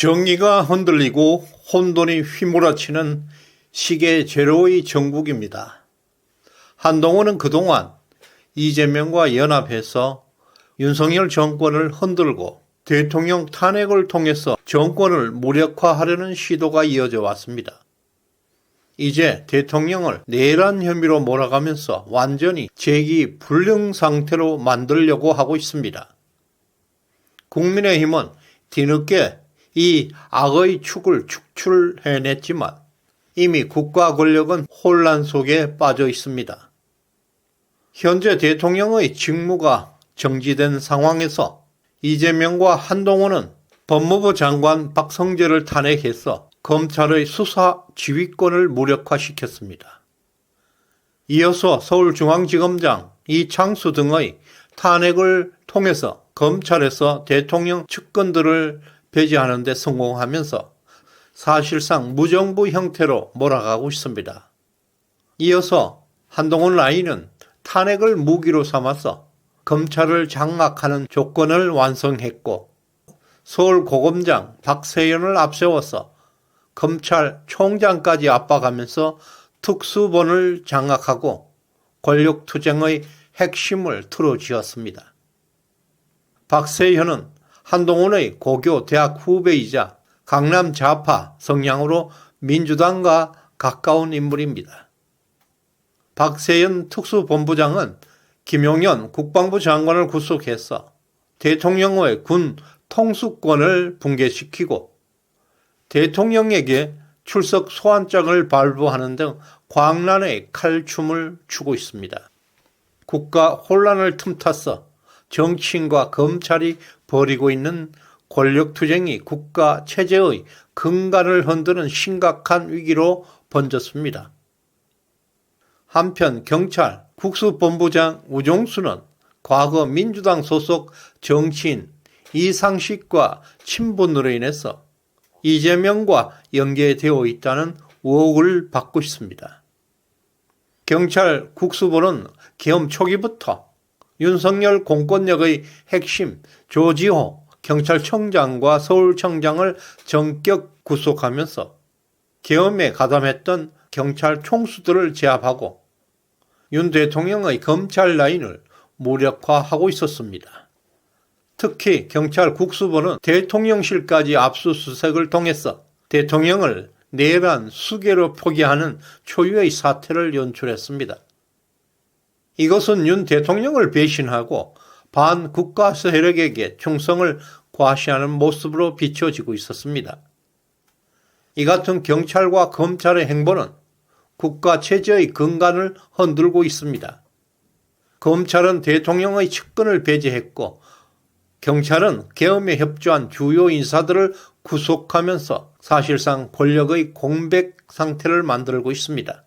정의가 흔들리고 혼돈이 휘몰아치는 시계 제로의 정국입니다. 한동훈은 그동안 이재명과 연합해서 윤석열 정권을 흔들고 대통령 탄핵을 통해서 정권을 무력화하려는 시도가 이어져 왔습니다. 이제 대통령을 내란 혐의로 몰아가면서 완전히 재기 불능 상태로 만들려고 하고 있습니다. 국민의힘은 뒤늦게 이 악의 축을 축출해냈지만 이미 국가 권력은 혼란 속에 빠져 있습니다. 현재 대통령의 직무가 정지된 상황에서 이재명과 한동훈은 법무부 장관 박성재를 탄핵해서 검찰의 수사 지휘권을 무력화시켰습니다. 이어서 서울중앙지검장 이창수 등의 탄핵을 통해서 검찰에서 대통령 측근들을 배제하는 데 성공하면서 사실상 무정부 형태로 몰아가고 있습니다. 이어서 한동훈 라인은 탄핵을 무기로 삼아서 검찰을 장악하는 조건을 완성했고 서울 고검장 박세연을 앞세워서 검찰 총장까지 압박하면서 특수본을 장악하고 권력투쟁의 핵심을 틀어쥐었습니다. 박세현은 한동훈의 고교 대학 후배이자 강남 좌파 성향으로 민주당과 가까운 인물입니다. 박세현 특수본부장은 김용현 국방부 장관을 구속해서 대통령의 군 통수권을 붕괴시키고 대통령에게 출석 소환장을 발부하는 등 광란의 칼춤을 추고 있습니다. 국가 혼란을 틈타서 정치인과 검찰이 벌이고 있는 권력투쟁이 국가 체제의 근간을 흔드는 심각한 위기로 번졌습니다. 한편 경찰 국수본부장 우종수는 과거 민주당 소속 정치인 이상식과 친분으로 인해서 이재명과 연계되어 있다는 의혹을 받고 있습니다. 경찰 국수본은 계엄 초기부터 윤석열 공권력의 핵심 조지호 경찰청장과 서울청장을 전격 구속하면서 계엄에 가담했던 경찰 총수들을 제압하고 윤 대통령의 검찰 라인을 무력화하고 있었습니다. 특히 경찰 국수본은 대통령실까지 압수수색을 통해서 대통령을 내란 수계로 포기하는 초유의 사태를 연출했습니다. 이것은 윤 대통령을 배신하고 반국가 세력에게 충성을 과시하는 모습으로 비춰지고 있었습니다. 이 같은 경찰과 검찰의 행보는 국가 체제의 근간을 흔들고 있습니다. 검찰은 대통령의 측근을 배제했고 경찰은 계엄에 협조한 주요 인사들을 구속하면서 사실상 권력의 공백 상태를 만들고 있습니다.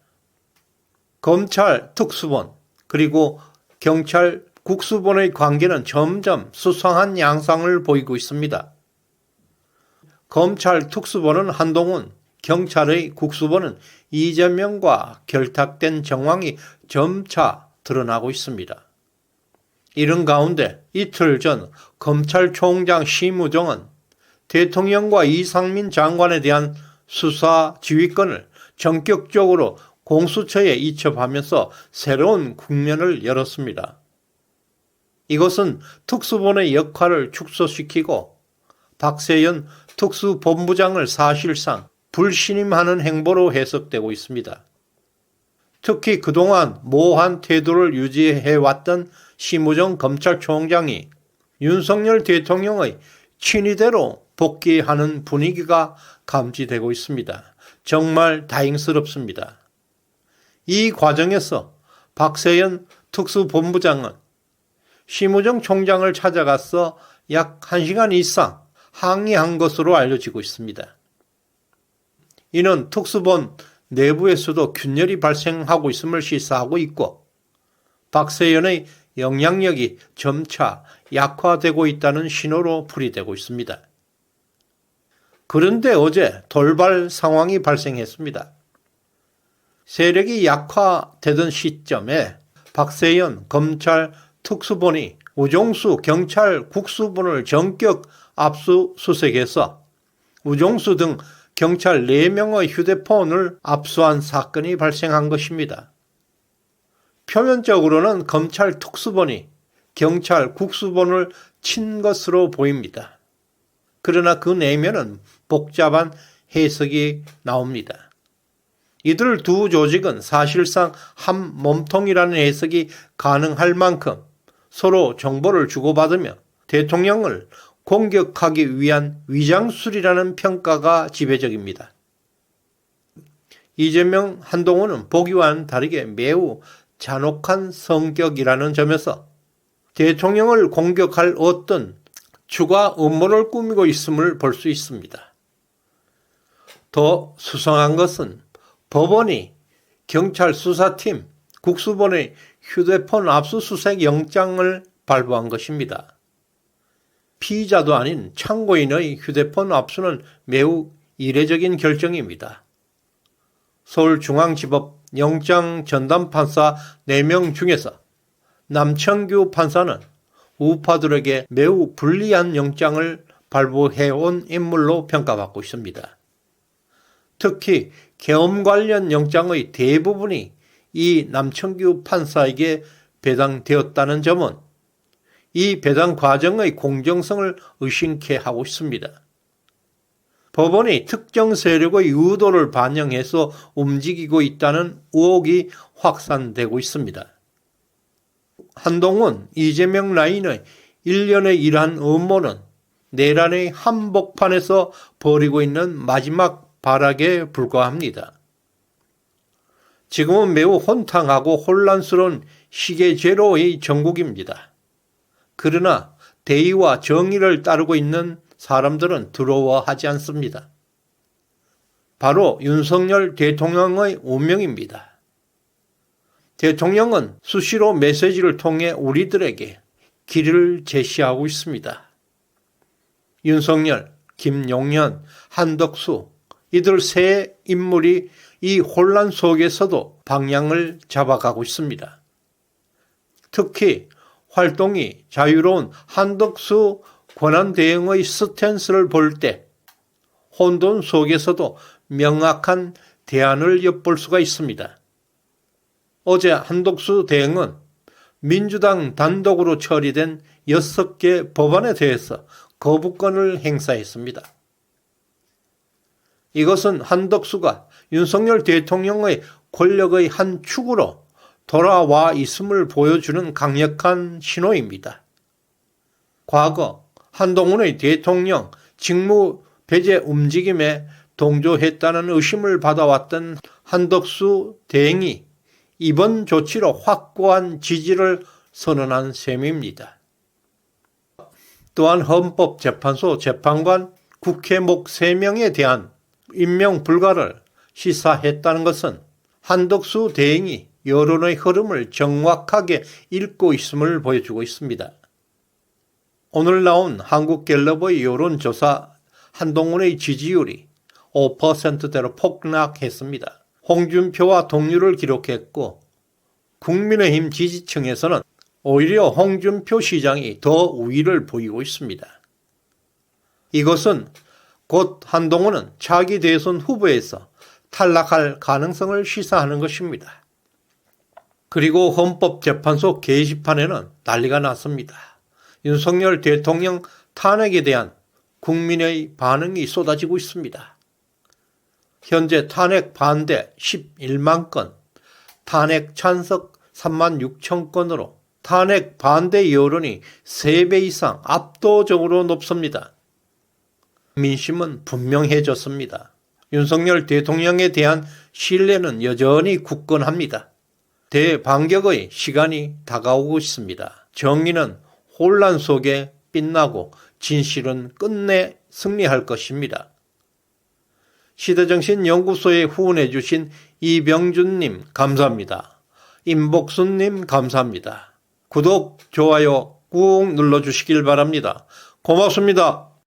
검찰 특수본 그리고 경찰 국수본의 관계는 점점 수상한 양상을 보이고 있습니다. 검찰 특수본은 한동훈, 경찰의 국수본은 이재명과 결탁된 정황이 점차 드러나고 있습니다. 이런 가운데 이틀 전 검찰총장 심우정은 대통령과 이상민 장관에 대한 수사 지휘권을 전격적으로 공수처에 이첩하면서 새로운 국면을 열었습니다. 이것은 특수본의 역할을 축소시키고 박세연 특수본부장을 사실상 불신임하는 행보로 해석되고 있습니다. 특히 그동안 모호한 태도를 유지해왔던 심우정 검찰총장이 윤석열 대통령의 친위대로 복귀하는 분위기가 감지되고 있습니다. 정말 다행스럽습니다. 이 과정에서 박세연 특수본부장은 심우정 총장을 찾아가서 약 1시간 이상 항의한 것으로 알려지고 있습니다. 이는 특수본 내부에서도 균열이 발생하고 있음을 시사하고 있고 박세연의 영향력이 점차 약화되고 있다는 신호로 풀이되고 있습니다. 그런데 어제 돌발 상황이 발생했습니다. 세력이 약화되던 시점에 박세연 검찰 특수본이 우종수 경찰 국수본을 전격 압수수색해서 우종수 등 경찰 4명의 휴대폰을 압수한 사건이 발생한 것입니다. 표면적으로는 검찰 특수본이 경찰 국수본을 친 것으로 보입니다. 그러나 그 내면은 복잡한 해석이 나옵니다. 이들 두 조직은 사실상 한 몸통이라는 해석이 가능할 만큼 서로 정보를 주고받으며 대통령을 공격하기 위한 위장술이라는 평가가 지배적입니다. 이재명, 한동훈은 보기와는 다르게 매우 잔혹한 성격이라는 점에서 대통령을 공격할 어떤 추가 음모를 꾸미고 있음을 볼 수 있습니다. 더 수상한 것은 법원이 경찰 수사팀 국수본의 휴대폰 압수수색 영장을 발부한 것입니다. 피의자도 아닌 참고인의 휴대폰 압수는 매우 이례적인 결정입니다. 서울중앙지법 영장 전담 판사 4명 중에서 남청규 판사는 우파들에게 매우 불리한 영장을 발부해온 인물로 평가받고 있습니다. 특히 계엄 관련 영장의 대부분이 이 남청규 판사에게 배당되었다는 점은 이 배당 과정의 공정성을 의심케 하고 있습니다. 법원이 특정 세력의 의도를 반영해서 움직이고 있다는 의혹이 확산되고 있습니다. 한동훈, 이재명 라인의 일련의 이러한 음모는 내란의 한복판에서 벌이고 있는 마지막 발악에 불과합니다. 지금은 매우 혼탕하고 혼란스러운 시계 제로의 전국입니다. 그러나 대의와 정의를 따르고 있는 사람들은 두려워하지 않습니다. 바로 윤석열 대통령의 운명입니다. 대통령은 수시로 메시지를 통해 우리들에게 길을 제시하고 있습니다. 윤석열, 김용현, 한덕수, 이들 세 인물이 이 혼란 속에서도 방향을 잡아가고 있습니다. 특히 활동이 자유로운 한덕수 권한 대응의 스탠스를 볼 때 혼돈 속에서도 명확한 대안을 엿볼 수가 있습니다. 어제 한덕수 대응은 민주당 단독으로 처리된 6개 법안에 대해서 거부권을 행사했습니다. 이것은 한덕수가 윤석열 대통령의 권력의 한 축으로 돌아와 있음을 보여주는 강력한 신호입니다. 과거 한동훈의 대통령 직무 배제 움직임에 동조했다는 의심을 받아왔던 한덕수 대행이 이번 조치로 확고한 지지를 선언한 셈입니다. 또한 헌법재판소 재판관 국회 목 3명에 대한 임명 불가를 시사했다는 것은 한덕수 대행이 여론의 흐름을 정확하게 읽고 있음을 보여주고 있습니다. 오늘 나온 한국갤럽의 여론조사 한동훈의 지지율이 5%대로 폭락했습니다. 홍준표와 동률을 기록했고 국민의힘 지지층에서는 오히려 홍준표 시장이 더 우위를 보이고 있습니다. 이것은 곧 한동훈은 차기 대선 후보에서 탈락할 가능성을 시사하는 것입니다. 그리고 헌법재판소 게시판에는 난리가 났습니다. 윤석열 대통령 탄핵에 대한 국민의 반응이 쏟아지고 있습니다. 현재 탄핵 반대 11만 건, 탄핵 찬석 3만 6천 건으로 탄핵 반대 여론이 3배 이상 압도적으로 높습니다. 민심은 분명해졌습니다. 윤석열 대통령에 대한 신뢰는 여전히 굳건합니다. 대반격의 시간이 다가오고 있습니다. 정의는 혼란 속에 빛나고 진실은 끝내 승리할 것입니다. 시대정신연구소에 후원해 주신 이병준님 감사합니다. 임복순님 감사합니다. 구독, 좋아요 꾹 눌러주시길 바랍니다. 고맙습니다.